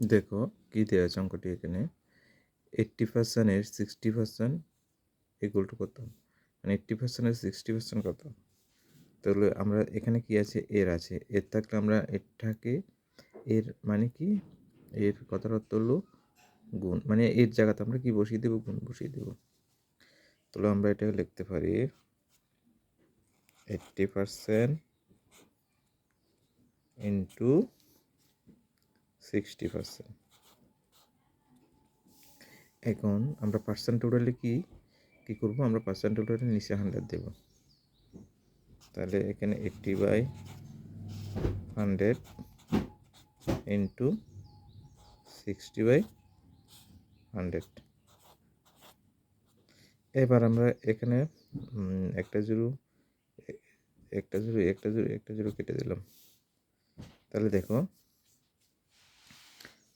দেখো কী দেওয়া আছে অঙ্কটি এখানে? এইট্টি পার্সেন্টের সিক্সটি পার্সেন্ট ইকুয়াল টু কত? মানে এইট্টি পার্সেন্টের সিক্সটি পার্সেন্ট কত? তাহলে আমরা এখানে কি আছে? এর আছে। এর থাকলে আমরা এরটাকে এর মানে কি? এর কথার অর্থ হলো গুণ। মানে এর জায়গাতে আমরা কি বসিয়ে দেবো? গুণ বসিয়ে দেবো। তাহলে আমরা এটাকে লিখতে পারি eighty percent into sixty percent এখন আমরা পার্সেন্ট টোটালে কি কী করব? আমরা পার্সেন্ট টোটালে নিচে হান্ড্রেড দেব। তাহলে এখানে eighty by hundred into sixty by hundred এবার আমরা এখানে একটা জিরো একটা জিরো একটা জিরো একটা জিরো কেটে দিলাম। তাহলে দেখো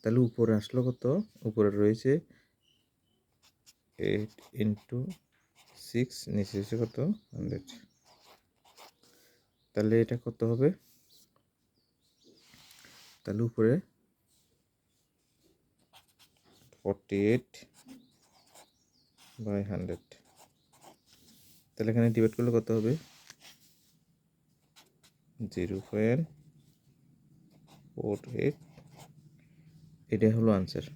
তাহলে উপরে আসলো কত? উপরে রয়েছে এইট ইন্টু সিক্স নিচে এসে কত? হান্ড্রেড তাহলে এটা কত হবে? তাহলে উপরে ফর্টি এইট বাই হান্ড্রেড তাহলে এখানে ডিভাইড করলে কত হবে? জিরো পয়েন্ট ফোর এইট এটাই হলো আনসার